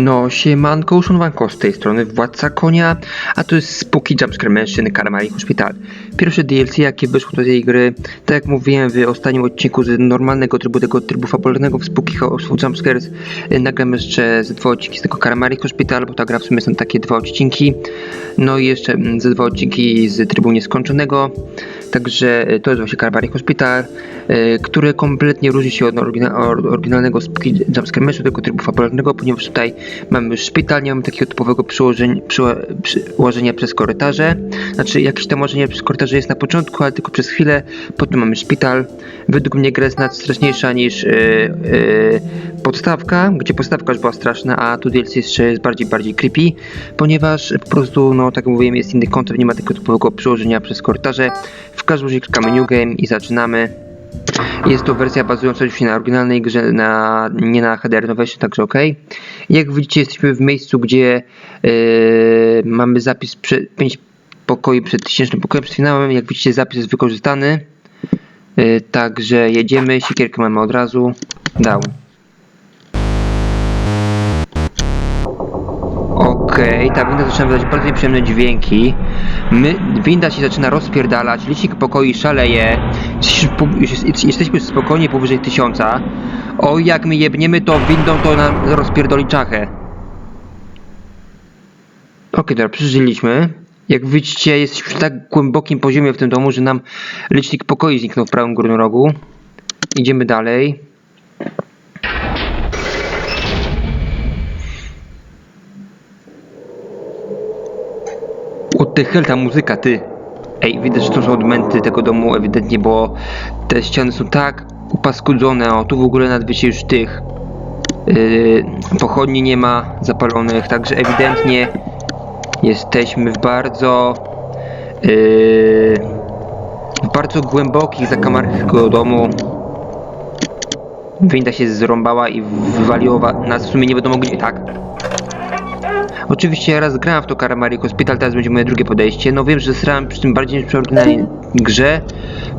No, siemanko, uszanowanko z tej strony Władca Konia, a to jest Spooky Jumpscare Mansion Karamari Hospital. Pierwsze DLC, jakie wyszło do tej gry, tak jak mówiłem w ostatnim odcinku z normalnego trybu, tego trybu fabularnego w Spooky Jumpscares, y, nagram jeszcze ze dwa odcinki z tego Karamari Hospital, bo ta gra w sumie są takie dwa odcinki, no i jeszcze mm, ze dwa odcinki z trybu nieskończonego. Także y, to jest właśnie Karamari Hospital, y, który kompletnie różni się od orygina- or- oryginalnego Spooky Jumpscare Mansion, tego trybu fabularnego, ponieważ tutaj mamy już szpital, nie mamy takiego typowego przyłożenia przez korytarze. Znaczy jakieś tam łożenie przez korytarze jest na początku, ale tylko przez chwilę. Potem mamy szpital. Według mnie gra jest nawet straszniejsza niż yy, yy, podstawka, gdzie podstawka już była straszna, a tu DLC jeszcze jest bardziej, bardziej creepy, ponieważ po prostu, no tak jak mówiłem, jest inny koncept, nie ma takiego typowego przyłożenia przez korytarze. W każdym razie klikamy New Game i zaczynamy. Jest to wersja bazująca już na oryginalnej grze, na, nie na Header Innovation, także ok. Jak widzicie, jesteśmy w miejscu, gdzie yy, mamy zapis 5 pokoi przed tysięcznym pokojem, przed finałem. Jak widzicie, zapis jest wykorzystany. Yy, także jedziemy, siekierkę mamy od razu. Dał. Okej, ta winda zaczyna wydać bardzo nieprzyjemne dźwięki. My, winda się zaczyna rozpierdalać, licznik pokoi szaleje. Jesteśmy, już spokojnie powyżej tysiąca. O, jak my jebniemy to windą, to nam rozpierdoli czachę. Okej, dobra, przeżyliśmy. Jak widzicie, jesteśmy w tak głębokim poziomie w tym domu, że nam licznik pokoi zniknął w prawym górnym rogu. Idziemy dalej. Hell, ta muzyka, ty. Ej, widać, że to są odmęty tego domu ewidentnie, bo te ściany są tak upaskudzone, o, tu w ogóle nawet wiecie już tych yy, pochodni nie ma zapalonych, także ewidentnie jesteśmy w bardzo yy, w bardzo głębokich zakamarkach tego domu. Winda się zrąbała i wywaliła nas w sumie nie wiadomo gdzie, tak. Oczywiście raz grałem w to Karamari Hospital, teraz będzie moje drugie podejście. No wiem, że srałem przy tym bardziej niż przy oryginalnej grze,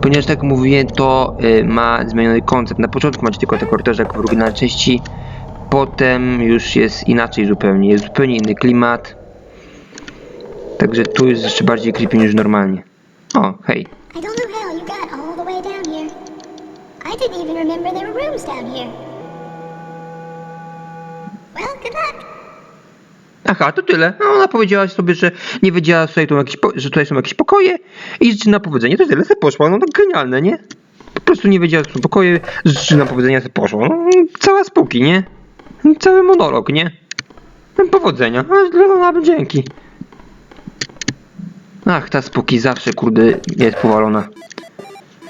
ponieważ tak jak mówiłem, to y, ma zmieniony koncept. Na początku macie tylko te korytarze jak w oryginalnej części, potem już jest inaczej zupełnie, jest zupełnie inny klimat. Także tu jest jeszcze bardziej creepy niż normalnie. O, hej. I didn't even remember there were rooms down here. Well, good luck. Aha, to tyle. No, ona powiedziała sobie, że nie wiedziała, że tutaj, jakieś, że tutaj są jakieś pokoje i życzy na powiedzenie. To tyle, se poszła. No tak genialne, nie? Po prostu nie wiedziała, że są pokoje, życzy na powiedzenia, se poszła. No, cała spółki, nie? Cały monolog, nie? No, Powodzenia. A dla nawet dzięki. Ach, ta spółki zawsze, kurde, jest powalona.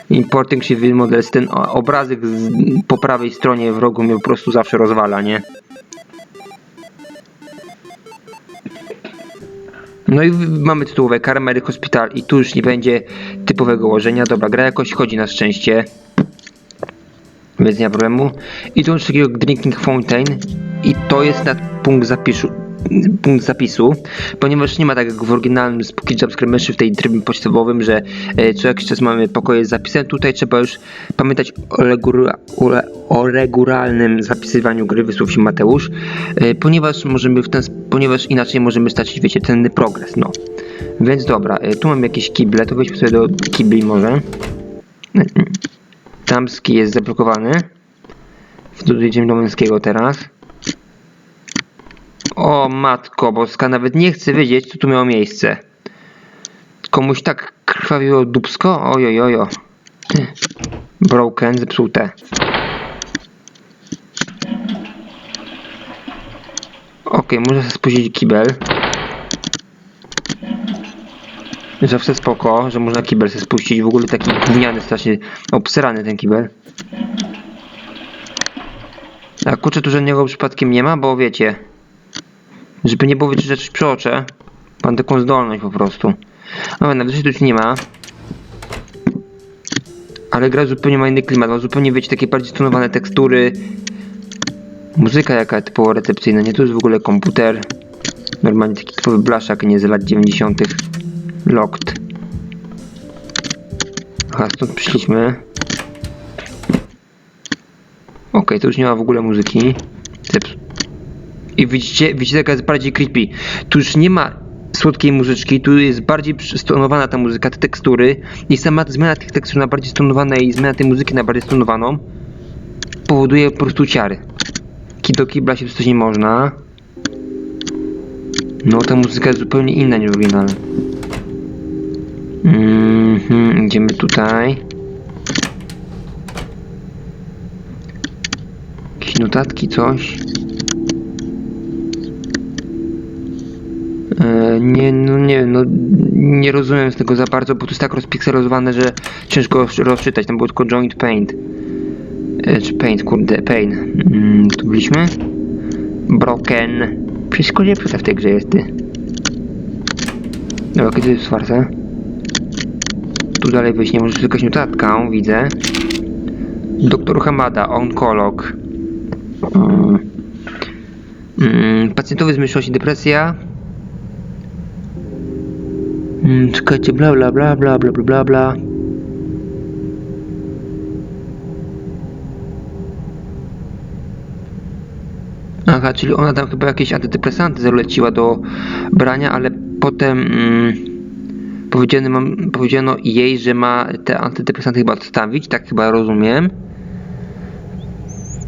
Importing się model, ten obrazek z, po prawej stronie w rogu mnie po prostu zawsze rozwala, nie? No i mamy tytułowe Karmery Hospital i tu już nie będzie typowego łożenia. Dobra, gra jakoś chodzi na szczęście. Bez nie ma problemu. I tu już takiego Drinking Fountain i to jest na punkt zapisu, punkt zapisu, ponieważ nie ma tak jak w oryginalnym Spooky Jumpscare w tej trybie podstawowym, że e, co jakiś czas mamy pokoje z zapisem. Tutaj trzeba już pamiętać o, ule, o regularnym zapisywaniu gry, wysłał się Mateusz, e, ponieważ możemy w ten, ponieważ inaczej możemy stracić, wiecie, cenny progres, no. Więc dobra, e, tu mam jakieś kible, to wejdźmy sobie do kibli może. Damski jest zablokowany. Dojedziemy do męskiego teraz. O matko boska, nawet nie chcę wiedzieć, co tu miało miejsce. Komuś tak krwawiło dubsko? Ojojojo. Broken, zepsute. Okej, muszę sobie spuścić kibel. Zawsze spoko, że można kibel sobie spuścić. W ogóle taki gówniany, strasznie obsrany ten kibel. A kurczę, tu żadnego przypadkiem nie ma, bo wiecie, żeby nie że coś przeoczę. Mam taką zdolność po prostu. No, na wyżej tu nie ma. Ale gra zupełnie ma inny klimat, ma zupełnie, wiecie, takie bardziej stonowane tekstury. Muzyka jaka typowo recepcyjna, nie? Tu jest w ogóle komputer. Normalnie taki typowy blaszak, nie z lat 90. Locked. Aha, stąd przyszliśmy. Okej, to już nie ma w ogóle muzyki. Zeps I widzicie, widzicie jaka jest bardziej creepy. Tu już nie ma słodkiej muzyczki, tu jest bardziej stonowana ta muzyka, te tekstury i sama zmiana tych tekstur na bardziej stonowane i zmiana tej muzyki na bardziej stonowaną powoduje po prostu ciary. Do kibla się wstać nie można. No ta muzyka jest zupełnie inna niż w oryginale. Mhm, idziemy tutaj. Jakieś notatki, coś. Nie, no nie wiem, no nie rozumiem z tego za bardzo, bo to jest tak rozpikselozowane, że ciężko rozczytać. Tam było tylko joint paint. E, czy paint, kurde, pain. Mm, tu byliśmy? Broken. Wszystko nie w tej grze jest, ty. Dobra, kiedy jest otwarte? Tu dalej wyjść nie może być jakaś notatka, widzę. Doktor Hamada, onkolog. Mm. Mm, pacjentowy zmysłość depresja. Czekajcie, bla bla bla bla bla bla bla bla. Aha, czyli ona tam chyba jakieś antydepresanty zaleciła do brania, ale potem mm, powiedziano, powiedziano jej, że ma te antydepresanty chyba odstawić, tak chyba rozumiem.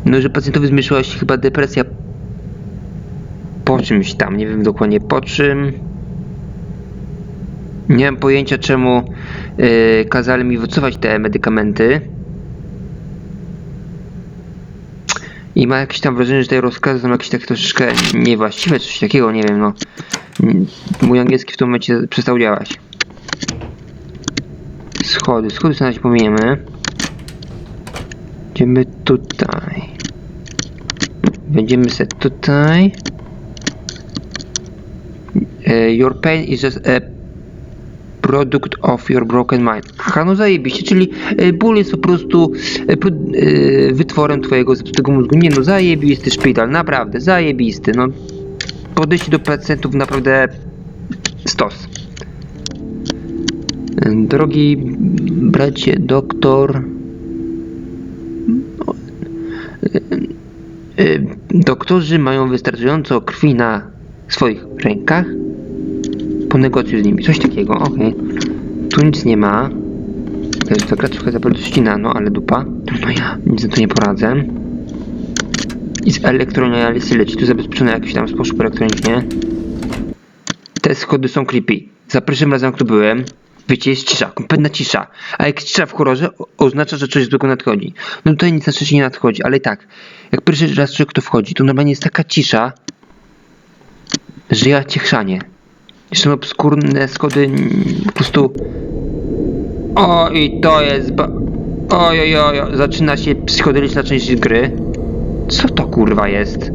No, że pacjentowi zmniejszyła się chyba depresja po czymś tam, nie wiem dokładnie po czym. Nie mam pojęcia czemu yy, kazali mi wycofać te medykamenty. I ma jakieś tam wrażenie, że te rozkazy są jakieś takie troszeczkę niewłaściwe, coś takiego, nie wiem, no. Mój angielski w tym momencie przestał działać. Schody, schody sobie pominiemy. Idziemy tutaj. Będziemy se tutaj. E, Your pain is just a product of your broken mind. Aha, no zajebiście, czyli e, ból jest po prostu pro- e, wytworem twojego zepsutego mózgu. Nie no, zajebisty szpital, naprawdę, zajebisty, no. Podejście do pacjentów naprawdę stos. Drogi bracie, doktor... E, Doktorzy mają wystarczająco krwi na swoich rękach. Ponegocjuj z nimi. Coś takiego, okej. Tu nic nie ma. To jest taka trochę za bardzo ścina, ale dupa. No ja nic na to nie poradzę. I z elektronialisy leci tu zabezpieczone jakiś tam sposób elektronicznie. Te schody są creepy. Za pierwszym razem, jak tu byłem, wiecie, jest cisza, kompletna cisza. A jak cisza w horrorze, oznacza, że coś złego nadchodzi. No tutaj nic na szczęście nie nadchodzi, ale i tak, jak pierwszy raz człowiek tu wchodzi, to normalnie jest taka cisza, że ja cię chrzanie. Jeszcze są obskurne schody, po prostu... O, i to jest ba... Oj, oj, oj, zaczyna się psychodeliczna część gry. Co to kurwa jest?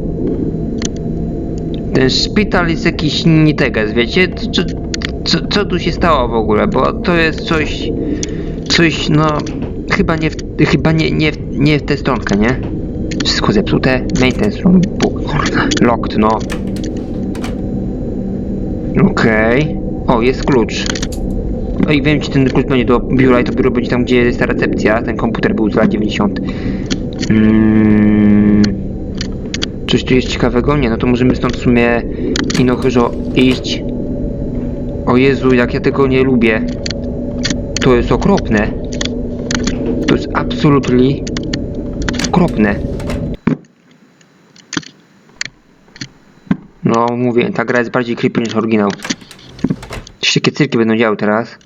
Ten szpital jest jakiś niteges, wiecie? Co, co, co tu się stało w ogóle? Bo to jest coś... Coś, no... Chyba nie w, chyba nie, nie, nie w tę stronkę, nie? Wszystko zepsute. Maintenance room. Locked, no. Okej. O, jest klucz. No i wiem, czy ten klucz będzie do biura i to biuro będzie tam, gdzie jest ta recepcja. Ten komputer był z lat 90. Mm. Coś tu jest ciekawego? Nie, no to możemy stąd w sumie Inochyrzo iść. O Jezu, jak ja tego nie lubię. To jest okropne. To jest absolutnie okropne. No, mówię, ta gra jest bardziej creepy niż oryginał. Takie cyrki będą działy teraz.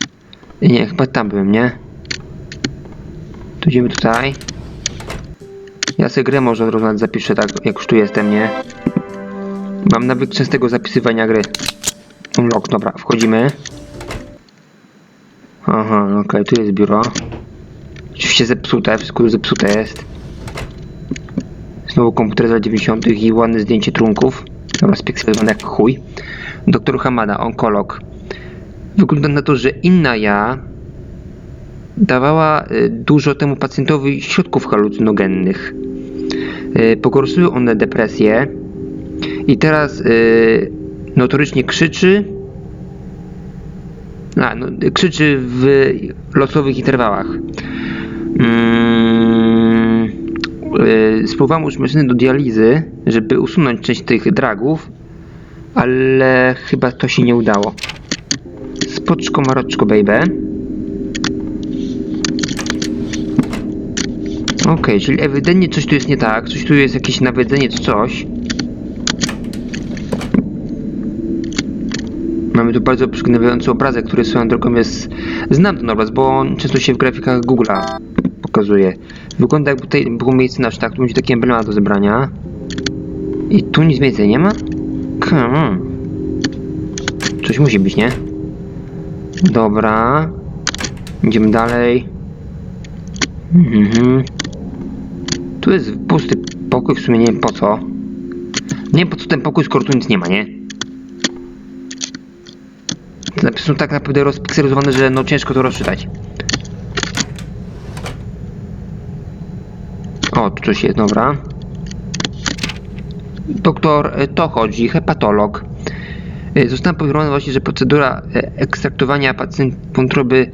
Nie, chyba tam byłem, nie? To idziemy tutaj. Ja sobie grę może od razu zapiszę, tak jak już tu jestem, nie? Mam nawyk częstego zapisywania gry. Unlock, dobra, wchodzimy. Aha, no okej, tu jest biuro. Oczywiście zepsute, wszystko zepsute jest. Znowu komputer z lat 90. i ładne zdjęcie trunków. Dobra, spiekselowany jak chuj. Doktor Hamada, onkolog. Wygląda na to, że inna ja dawała y, dużo temu pacjentowi środków halucynogennych. Y, Pogorszyły one depresję i teraz y, notorycznie krzyczy. A, no, krzyczy w losowych interwałach. Yy, spróbowałem użyć maszyny do dializy, żeby usunąć część tych dragów, ale chyba to się nie udało. Spoczko maroczko, baby. Okej, czyli ewidentnie coś tu jest nie tak, coś tu jest jakieś nawiedzenie coś. Mamy tu bardzo przygnębiający obrazek, który swoją drogą jest... Znam ten obraz, bo on często się w grafikach Google'a pokazuje. Wygląda jakby tutaj było miejsce na sztak, tu będzie taki emblemat do zebrania. I tu nic więcej nie ma? On. Coś musi być, nie? Dobra. Idziemy dalej. Mhm. Tu jest pusty pokój, w sumie nie wiem po co. Nie wiem po co ten pokój, skoro tu nic nie ma, nie? Te napisy są tak naprawdę rozpikseryzowane, że no ciężko to rozczytać. O, tu coś jest, dobra. Doktor e, to chodzi, hepatolog. E, Zostałem poinformowany właśnie, że procedura e, ekstraktowania wątroby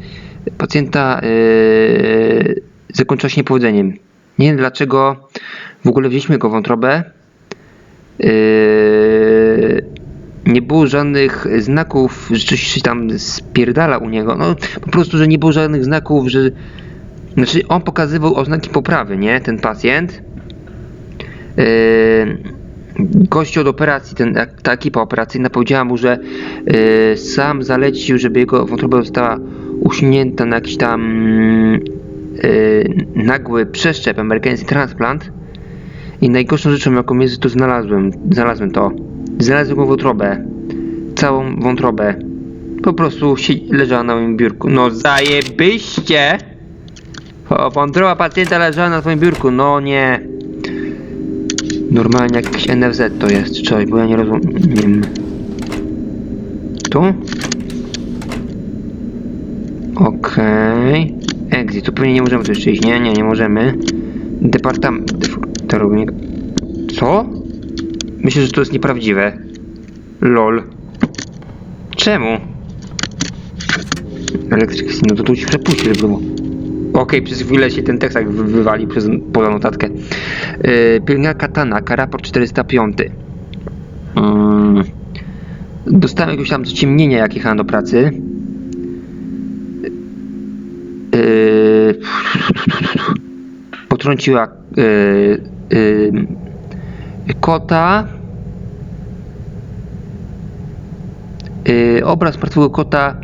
pacjenta e, zakończyła się niepowodzeniem. Nie wiem dlaczego w ogóle wzięliśmy jego wątrobę. E, nie było żadnych znaków, że coś się tam spierdala u niego. No po prostu, że nie było żadnych znaków, że... Znaczy on pokazywał oznaki poprawy, nie? Ten pacjent. Yy, gościu od operacji, ten, ta ekipa operacyjna powiedziała mu, że yy, sam zalecił, żeby jego wątroba została usunięta na jakiś tam yy, nagły przeszczep, amerykański transplant. I najgorszą rzeczą, jaką jest, to znalazłem, znalazłem to. Znalazłem go wątrobę. Całą wątrobę. Po prostu leżała na moim biurku. No zajebyście! O, wątroba pacjenta leżała na twoim biurku. No nie. Normalnie jakiś NFZ to jest, coś, bo ja nie rozumiem. Tu? Okej. Exit, tu pewnie nie możemy tu jeszcze iść. Nie, nie, nie możemy. Departament... Sterownik... Co? Myślę, że to jest nieprawdziwe. LOL. Czemu? Elektryk, no to tu ci przepuści, żeby było. Okej, przez chwilę się ten tekst tak wy- wywalił przez, poza notatkę. Yy, pielęgniarka Tanaka, raport 405. Yy, dostałem jakieś tam zaciemnienia, jak jechałem do pracy. Yy, potrąciła yy, yy, kota. Yy, obraz martwego kota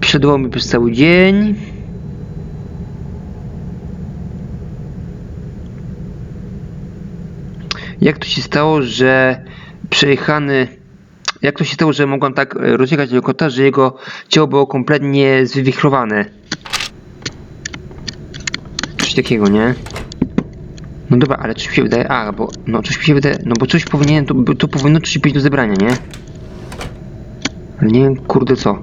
prześladował mnie przez cały dzień. Jak to się stało, że przejechany. Jak to się stało, że mogłem tak e, rozjechać tego kota, że jego ciało było kompletnie zwywichrowane? Coś takiego, nie? No dobra, ale coś mi się wydaje. A, bo. No coś mi się wydaje. No bo coś powinien. To, to powinno coś być do zebrania, nie? Nie kurde co.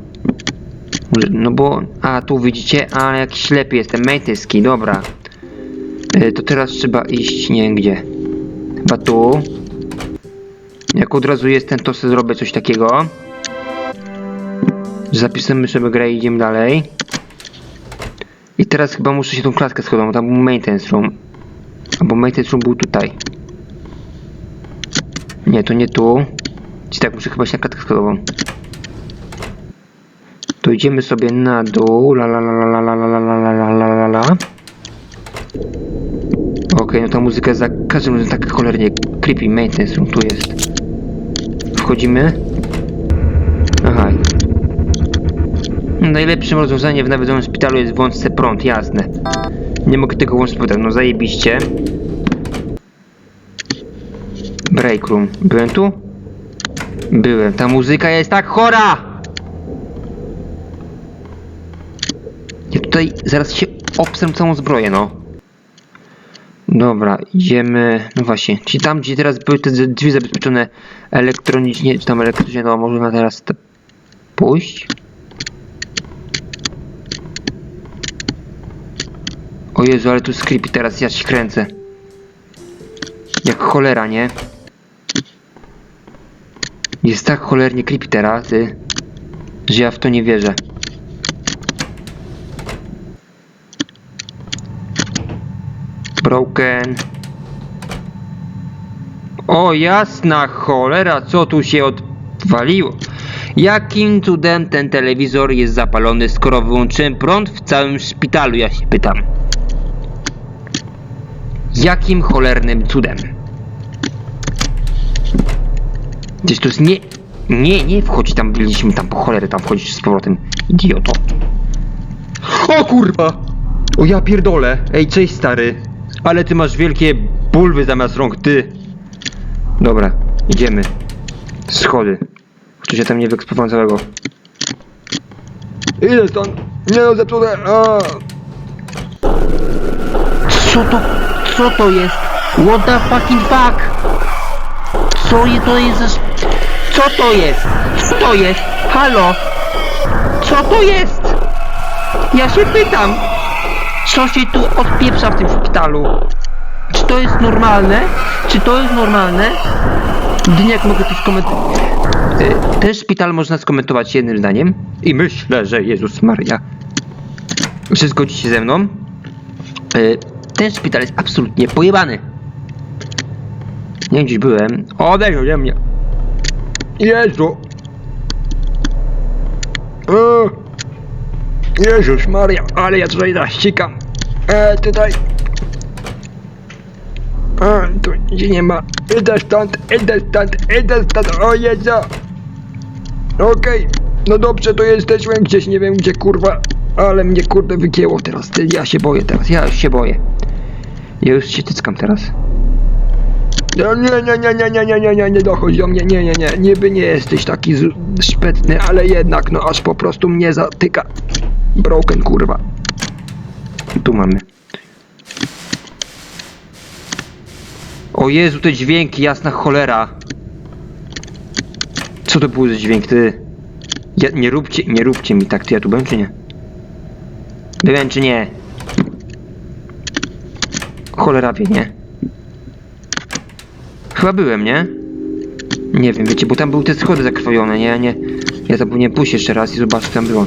No bo. A, tu widzicie, ale jak ślepy jestem. Mejtyski, dobra. E, to teraz trzeba iść, nie wiem gdzie. Chyba tu. Jak od razu jestem, to sobie zrobię coś takiego. Zapisujemy sobie grę i idziemy dalej. I teraz chyba muszę się tą klatkę schodową, tam był maintenance room. Albo maintenance room był tutaj. Nie, to nie tu. Czyli tak, muszę chyba się na klatkę schodową. To idziemy sobie na dół. La la la la la la la la la la la Okej, no ta muzyka za każdym razem tak cholernie creepy maintenance room tu jest. Wchodzimy. Aha. Najlepszym rozwiązaniem w nawiedzonym szpitalu jest włącz se prąd, jasne. Nie mogę tego włączyć potem, no zajebiście. Break room. Byłem tu? Byłem. Ta muzyka jest tak chora! Ja tutaj zaraz się obsem całą zbroję, no. Dobra, idziemy. No właśnie, czyli tam, gdzie teraz były te drzwi zabezpieczone elektronicznie, czy tam elektrycznie, to można teraz te pójść. O Jezu, ale tu creepy teraz, ja się kręcę. Jak cholera, nie? Jest tak cholernie creepy teraz, ty, że ja w to nie wierzę. Broken. O jasna cholera, co tu się odwaliło? Jakim cudem ten telewizor jest zapalony, skoro wyłączyłem prąd w całym szpitalu, ja się pytam. Jakim cholernym cudem? Gdzieś to jest nie... Nie, nie wchodź tam, byliśmy tam po cholerę, tam wchodzić z powrotem, idioto. O kurwa! O ja pierdolę! Ej, cześć stary! Ale ty masz wielkie bulwy zamiast rąk, ty! Dobra, idziemy. Schody. Czy się tam nie wyeksponowałem całego? Idę stąd! Nie no, zepsute! Co to? Co to jest? What the fucking fuck? Co je to jest? Co to jest? Co to jest? Halo? Co to jest? Ja się pytam! Co się tu odpieprza w tym szpitalu? Czy to jest normalne? Czy to jest normalne? Dyniak mogę to skomentować. Y, Ten szpital można skomentować jednym zdaniem. I myślę, że Jezus Maria. Czy zgodzicie się ze mną? Y, Ten szpital jest absolutnie pojebany. Nie gdzieś byłem. Odejdź ode mnie. Jezu. O. Jezus Maria, ale ja tutaj zaścikam. E, tutaj. A, tu gdzie nie ma. Idę stąd, idę stąd, idę stąd, o Jezu. Okej, no dobrze, to jesteśmy gdzieś, nie wiem gdzie, kurwa. Ale mnie kurde wygięło teraz, ja się boję teraz, ja się boję. Ja już się tyckam teraz. No nie, nie, nie, nie, nie, nie, nie, nie, nie dochodź do mnie, nie, nie, nie, niby nie jesteś taki szpetny, ale jednak, no aż po prostu mnie zatyka. Broken, kurwa. Tu mamy. O Jezu, te dźwięki, jasna cholera. Co to był za dźwięk, ty? Ja, nie róbcie, nie róbcie mi tak, ty ja tu byłem czy nie? Byłem czy nie? Cholera wie, nie? Chyba byłem, nie? Nie wiem, wiecie, bo tam były te schody zakrwawione, nie? nie. Ja zapomniałem pójść jeszcze raz i zobaczyć, co tam było.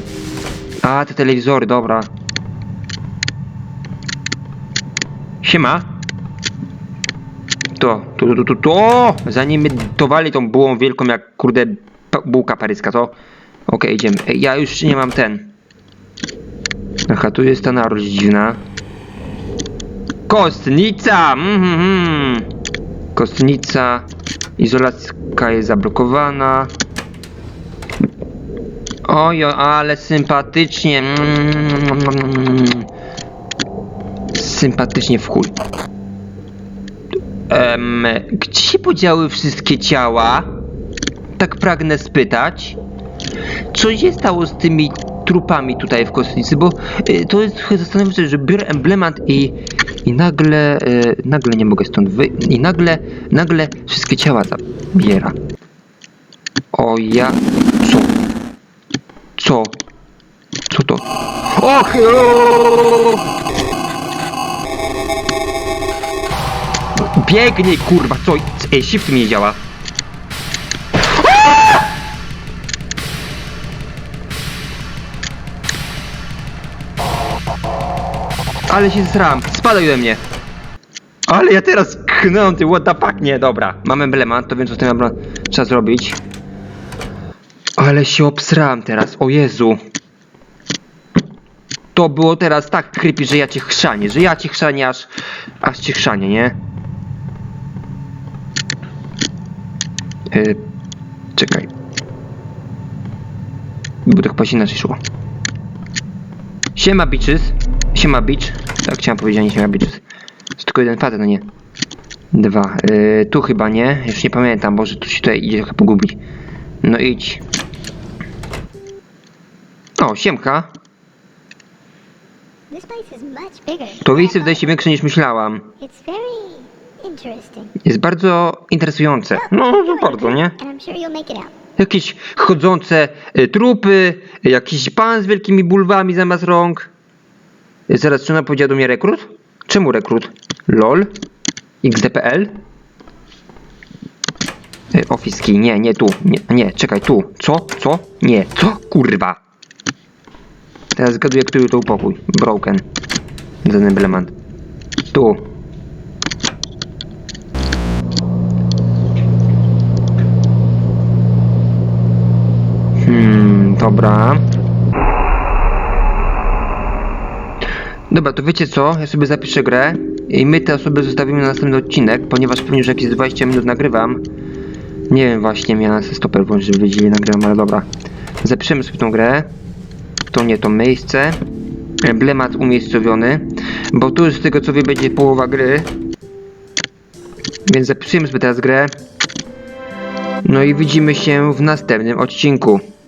A, te telewizory, dobra. Siema. To, tu, tu, tu, tu, o! Zanim mnie towali tą bułą wielką jak, kurde, bułka paryska, to... Okej, idziemy. Ej, ja już nie mam ten. Aha, tu jest ta narość dziwna. Kostnica! Mhm. Kostnica. Izolacja jest zablokowana. Ojo, ale sympatycznie. Mm. Sympatycznie w chuj. Em, gdzie się podziały wszystkie ciała? Tak pragnę spytać. Co się stało z tymi trupami tutaj w kostnicy? Bo y, to jest trochę zastanawiające, że biorę emblemat i, i nagle, y, nagle nie mogę stąd wyjść. I nagle, nagle wszystkie ciała zabiera. O ja... Co? Co? Co to? Och! Biegnij, kurwa, co? Ej, shift mi nie działa. Ale się zram, spadaj ode mnie. Ale ja teraz knę, ty what the fuck, nie, dobra. Mam emblemat, to wiem co z tym trzeba zrobić. Ale się obsrałem teraz, o Jezu. To było teraz tak creepy, że ja cię chrzanię, że ja cię chrzanię aż, aż cię chrzanię, nie? Yy, czekaj. Bo to chyba się inaczej szło. Siema bitches. Siema bitch. Tak chciałem powiedzieć, a nie siema bitches. Jest tylko jeden facet, no nie. Dwa. Yy, tu chyba nie. Już nie pamiętam, Boże, tu się tutaj idzie trochę pogubić. No idź. O, siemka. To miejsce wydaje się większe niż myślałam. Jest bardzo interesujące. No, to bardzo, nie? Jakieś chodzące y, trupy, y, jakiś pan z wielkimi bulwami zamiast rąk. Y, zaraz, czy ona powiedziała do mnie rekrut? Czemu rekrut? LOL? XDPL? Y, Office key, nie, nie tu, nie, nie, czekaj, tu. Co? Co? Nie, co? Kurwa. Teraz zgaduję, który to upokój. Broken. Ten implement. Tu. Hmm, dobra. Dobra, to wiecie co? Ja sobie zapiszę grę i my te osoby zostawimy na następny odcinek, ponieważ pewnie już jakieś 20 minut nagrywam. Nie wiem właśnie, miałem stoper włączyć, żeby wiedzieli nagrywam, ale dobra. Zapiszemy sobie tą grę. To nie to miejsce. Emblemat umiejscowiony. Bo tu z tego co wie będzie połowa gry. Więc zapisujemy sobie teraz grę. No i widzimy się w następnym odcinku.